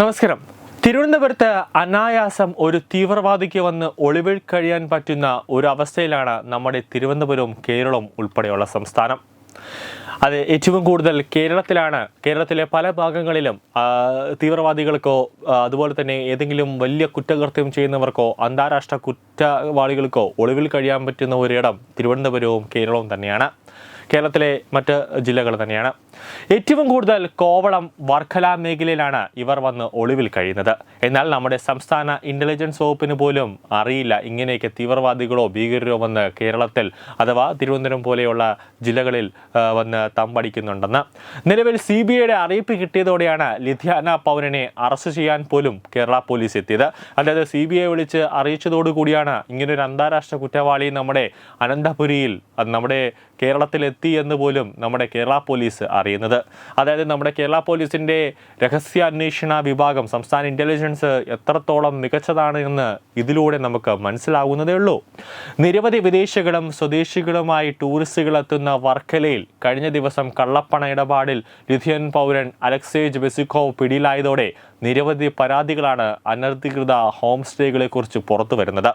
നമസ്കാരം. തിരുവനന്തപുരത്ത് അനായാസം ഒരു തീവ്രവാദിക്ക് വന്ന് ഒളിവിൽ കഴിയാൻ പറ്റുന്ന ഒരു അവസ്ഥയിലാണ് നമ്മുടെ തിരുവനന്തപുരവും കേരളവും ഉൾപ്പെടെയുള്ള സംസ്ഥാനം. അത് ഏറ്റവും കൂടുതൽ കേരളത്തിലാണ്. കേരളത്തിലെ പല ഭാഗങ്ങളിലും തീവ്രവാദികൾക്കോ അതുപോലെ തന്നെ ഏതെങ്കിലും വലിയ കുറ്റകൃത്യം ചെയ്യുന്നവർക്കോ അന്താരാഷ്ട്ര കുറ്റവാളികൾക്കോ ഒളിവിൽ കഴിയാൻ പറ്റുന്ന ഒരിടം തിരുവനന്തപുരവും കേരളവും തന്നെയാണ്. കേരളത്തിലെ മറ്റ് ജില്ലകൾ തന്നെയാണ്. ഏറ്റവും കൂടുതൽ കോവളം വർക്കല മേഖലയിലാണ് ഇവർ വന്ന് ഒളിവിൽ കഴിയുന്നത്. എന്നാൽ നമ്മുടെ സംസ്ഥാന ഇന്റലിജൻസ് വകുപ്പിന് പോലും അറിയില്ല ഇങ്ങനെയൊക്കെ തീവ്രവാദികളോ ഭീകരരോ വന്ന് കേരളത്തിൽ അഥവാ തിരുവനന്തപുരം പോലെയുള്ള ജില്ലകളിൽ വന്ന് തമ്പടിക്കുന്നുണ്ടെന്ന്. നിലവിൽ സി ബി ഐയുടെ അറിയിപ്പ് കിട്ടിയതോടെയാണ് ലിധ്യാന പൗരനെ അറസ്റ്റ് ചെയ്യാൻ പോലും കേരള പോലീസ് എത്തിയത്. അതായത് സി ബി ഐ വിളിച്ച് അറിയിച്ചതോടുകൂടിയാണ് ഇങ്ങനൊരു അന്താരാഷ്ട്ര കുറ്റവാളി നമ്മുടെ അനന്തപുരിയിൽ നമ്മുടെ നമ്മുടെ കേരളത്തിലെത്തി എന്ന് പോലും നമ്മുടെ കേരള പോലീസ് അറിയുന്നത്. അതായത് നമ്മുടെ കേരള പോലീസിന്റെ രഹസ്യാന്വേഷണ വിഭാഗം സംസ്ഥാന ഇന്റലിജൻസ് എത്രത്തോളം മികച്ചതാണ് എന്ന് ഇതിലൂടെ നമുക്ക് മനസ്സിലാവുന്നതേ ഉള്ളൂ. നിരവധി വിദേശികളും സ്വദേശികളുമായി ടൂറിസ്റ്റുകൾ എത്തുന്ന വർക്കലയിൽ കഴിഞ്ഞ ദിവസം കള്ളപ്പണ ഇടപാടിൽ ലിഥിയൻ പൗരൻ അലക്സേജ് ബെസിക്കോവ് പിടിയിലായതോടെ നിരവധി പരാതികളാണ് അനധികൃത ഹോം സ്റ്റേകളെ കുറിച്ച് പുറത്തു വരുന്നത്.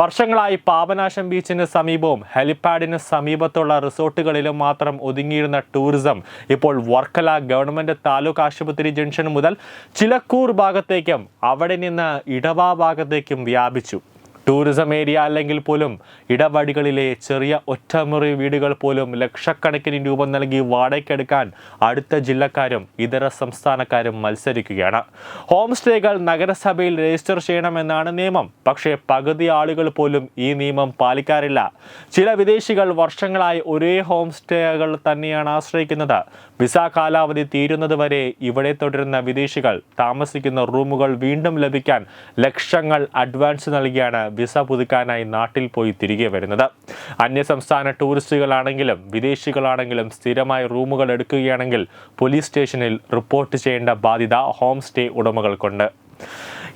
വർഷങ്ങളായി പാപനാശം ബീച്ചിന് സമീപവും ഹെലിപാഡിന് സമീപത്തുള്ള റിസോർട്ടുകളിലും മാത്രം ഒതുങ്ങിയിരുന്ന ടൂറിസം ഇപ്പോൾ വർക്കല ഗവൺമെന്റ് താലൂക്ക് ആശുപത്രി ജംഗ്ഷൻ മുതൽ ചിലക്കൂർ ഭാഗത്തേക്കും അവിടെ നിന്ന് ഇടവാ ഭാഗത്തേക്കും വ്യാപിച്ചു. ടൂറിസം ഏരിയ അല്ലെങ്കിൽ പോലും ഇടവഴികളിലെ ചെറിയ ഒറ്റമുറി വീടുകൾ പോലും ലക്ഷക്കണക്കിന് രൂപ നൽകി വാടകയ്ക്കെടുക്കാൻ അടുത്ത ജില്ലക്കാരും ഇതര സംസ്ഥാനക്കാരും മത്സരിക്കുകയാണ്. ഹോം സ്റ്റേകൾ നഗരസഭയിൽ രജിസ്റ്റർ ചെയ്യണമെന്നാണ് നിയമം. പക്ഷേ പകുതി ആളുകൾ പോലും ഈ നിയമം പാലിക്കാറില്ല. ചില വിദേശികൾ വർഷങ്ങളായി ഒരേ ഹോം സ്റ്റേകൾ തന്നെയാണ് ആശ്രയിക്കുന്നത്. വിസ കാലാവധി തീരുന്നത് വരെ ഇവിടെ തുടരുന്ന വിദേശികൾ താമസിക്കുന്ന റൂമുകൾ വീണ്ടും ലഭിക്കാൻ ലക്ഷങ്ങൾ അഡ്വാൻസ് നൽകിയാണ് വിസ പുതുക്കാനായി നാട്ടിൽ പോയി തിരികെ വരുന്നത്. അന്യസംസ്ഥാന ടൂറിസ്റ്റുകളാണെങ്കിലും വിദേശികളാണെങ്കിലും സ്ഥിരമായി റൂമുകൾ എടുക്കുകയാണെങ്കിൽ പോലീസ് സ്റ്റേഷനിൽ റിപ്പോർട്ട് ചെയ്യേണ്ട ബാധ്യത ഹോം സ്റ്റേ ഉടമകൾക്കുണ്ട്.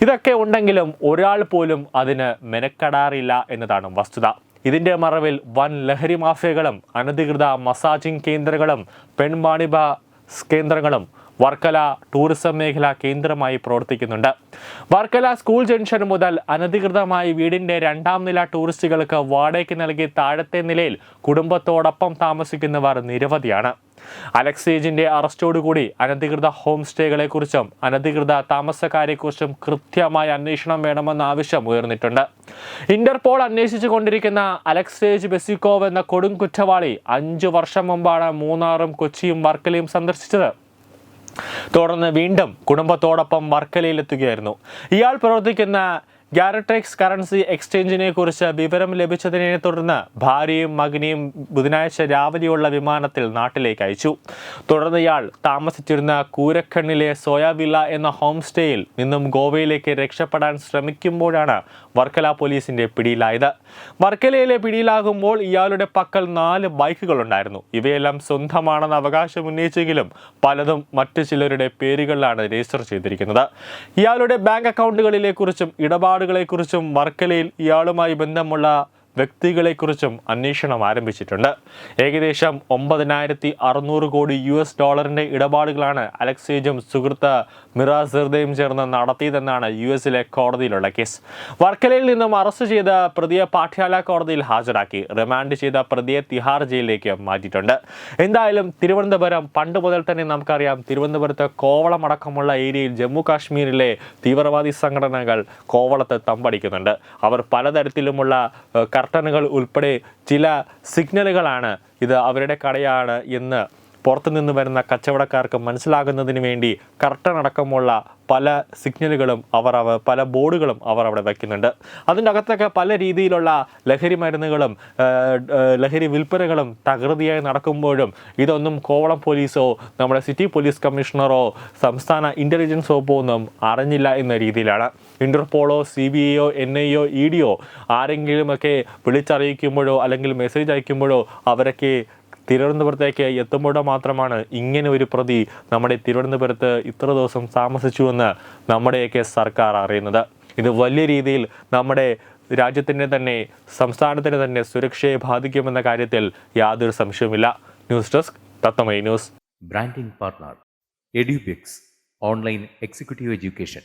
ഇതൊക്കെ ഉണ്ടെങ്കിലും ഒരാൾ പോലും അതിന് മെനക്കെടാറില്ല എന്നതാണ് വസ്തുത. ഇതിന്റെ മറവിൽ വൻ ലഹരി മാഫിയകളും അനധികൃത മസാജിംഗ് കേന്ദ്രങ്ങളും പെൺവാണിഭ കേന്ദ്രങ്ങളും വർക്കല ടൂറിസം മേഖല കേന്ദ്രമായി പ്രവർത്തിക്കുന്നുണ്ട്. വർക്കല സ്കൂൾ ജംഗ്ഷൻ മുതൽ അനധികൃതമായി വീടിന്റെ രണ്ടാം നില ടൂറിസ്റ്റുകൾക്ക് വാടകയ്ക്ക് നൽകി താഴത്തെ നിലയിൽ കുടുംബത്തോടൊപ്പം താമസിക്കുന്നവർ നിരവധിയാണ്. അലക്സേജിന്റെ അറസ്റ്റോടുകൂടി അനധികൃത ഹോം സ്റ്റേകളെക്കുറിച്ചും അനധികൃത താമസക്കാരെക്കുറിച്ചും കൃത്യമായ അന്വേഷണം വേണമെന്ന ആവശ്യം ഉയർന്നിട്ടുണ്ട്. ഇന്റർപോൾ അന്വേഷിച്ചു കൊണ്ടിരിക്കുന്ന അലക്സേജ് ബെസിക്കോവ് എന്ന കൊടും കുറ്റവാളി അഞ്ചു വർഷം മുമ്പാണ് മൂന്നാറും കൊച്ചിയും വർക്കലയും സന്ദർശിച്ചത്. തുടർന്ന് വീണ്ടും കുടുംബത്തോടൊപ്പം വർക്കലയിലെത്തുകയായിരുന്നു. ഇയാൾ പ്രവർത്തിക്കുന്ന ഗ്യാരട്രിക്സ് കറൻസി എക്സ്ചേഞ്ചിനെ കുറിച്ച് വിവരം ലഭിച്ചതിനെ തുടർന്ന് ഭാര്യയും മകനെയും ബുധനാഴ്ച രാവിലെയുള്ള വിമാനത്തിൽ നാട്ടിലേക്ക് അയച്ചു. തുടർന്ന് ഇയാൾ താമസിച്ചിരുന്ന കൂരക്കണ്ണിലെ സോയാവില്ല എന്ന ഹോം സ്റ്റേയിൽ നിന്നും ഗോവയിലേക്ക് രക്ഷപ്പെടാൻ ശ്രമിക്കുമ്പോഴാണ് വർക്കല പോലീസിന്റെ പിടിയിലായത്. വർക്കലയിലെ പിടിയിലാകുമ്പോൾ ഇയാളുടെ പക്കൽ നാല് ബൈക്കുകൾ ഉണ്ടായിരുന്നു ഇവയെല്ലാം സ്വന്തമാണെന്ന് അവകാശം ഉന്നയിച്ചെങ്കിലും പലതും മറ്റു ചിലരുടെ പേരുകളിലാണ് രജിസ്റ്റർ ചെയ്തിരിക്കുന്നത്. ഇയാളുടെ ബാങ്ക് അക്കൗണ്ടുകളിലെ കുറിച്ചും ഇടപാടുകളെക്കുറിച്ചും വർക്കലയിൽ ഇയാളുമായി ബന്ധമുള്ള വ്യക്തികളെക്കുറിച്ചും അന്വേഷണം ആരംഭിച്ചിട്ടുണ്ട്. ഏകദേശം ഒമ്പതിനായിരത്തി അറുന്നൂറ് കോടി യു എസ് ഡോളറിന്റെ ഇടപാടുകളാണ് അലക്സേജും സുഹൃത്ത് മിറാസ് സിർദയും ചേർന്ന് നടത്തിയതെന്നാണ് യു എസിലെ കോടതിയിലുള്ള കേസ്. വർക്കലയിൽ നിന്നും അറസ്റ്റ് ചെയ്ത പ്രതിയെ പാഠ്യാല കോടതിയിൽ ഹാജരാക്കി. റിമാൻഡ് ചെയ്ത പ്രതിയെ തിഹാർ ജയിലിലേക്ക് മാറ്റിയിട്ടുണ്ട്. എന്തായാലും തിരുവനന്തപുരം പണ്ട് മുതൽ തന്നെ നമുക്കറിയാം തിരുവനന്തപുരത്ത് കോവളം അടക്കമുള്ള ഏരിയയിൽ ജമ്മു കാശ്മീരിലെ തീവ്രവാദി സംഘടനകൾ കോവളത്ത് തമ്പടിക്കുന്നുണ്ട്. അവർ പലതരത്തിലുമുള്ള ഏഹ്, കർട്ടനുകൾ ഉൾപ്പെടെ ചില സിഗ്നലുകളാണ് ഇത് അവരുടെ കടയാണ് എന്ന് പുറത്തുനിന്ന് വരുന്ന കച്ചവടക്കാർക്ക് മനസ്സിലാകുന്നതിന് വേണ്ടി കർട്ടൻ അടക്കമുള്ള പല സിഗ്നലുകളും അവർ അവ പല ബോർഡുകളും അവർ അവിടെ വയ്ക്കുന്നുണ്ട് അതിന്റെ അകത്തൊക്കെ പല രീതിയിലുള്ള ലഹരി മരുന്നുകളും ലഹരി വിൽപ്പനകളും തകൃതിയായി നടക്കുമ്പോഴും ഇതൊന്നും കോവളം പോലീസോ നമ്മുടെ സിറ്റി പോലീസ് കമ്മീഷണറോ സംസ്ഥാന ഇന്റലിജൻസ് വകുപ്പോ ഒന്നും അറിഞ്ഞില്ല എന്ന രീതിയിലാണ്. ഇന്റർപോളോ സി ബി ഐയോ എൻ ഐയോ ഇ ഡിയോ ആരെങ്കിലുമൊക്കെ വിളിച്ചറിയിക്കുമ്പോഴോ അല്ലെങ്കിൽ മെസ്സേജ് അയക്കുമ്പോഴോ അവരൊക്കെ തിരുവനന്തപുരത്തേക്ക് എത്തുമ്പോഴോ മാത്രമാണ് ഇങ്ങനെ ഒരു പ്രതി നമ്മുടെ തിരുവനന്തപുരത്ത് ഇത്ര ദിവസം താമസിച്ചുവെന്ന് നമ്മുടെയൊക്കെ സർക്കാർ അറിയുന്നത്. ഇത് വലിയ രീതിയിൽ നമ്മുടെ രാജ്യത്തിന്റെ തന്നെ സംസ്ഥാനത്തിന്റെ തന്നെ സുരക്ഷയെ ബാധിക്കുമെന്ന കാര്യത്തിൽ യാതൊരു സംശയവുമില്ല. News desk Tatwamayi news. Branding partner Edubix online executive education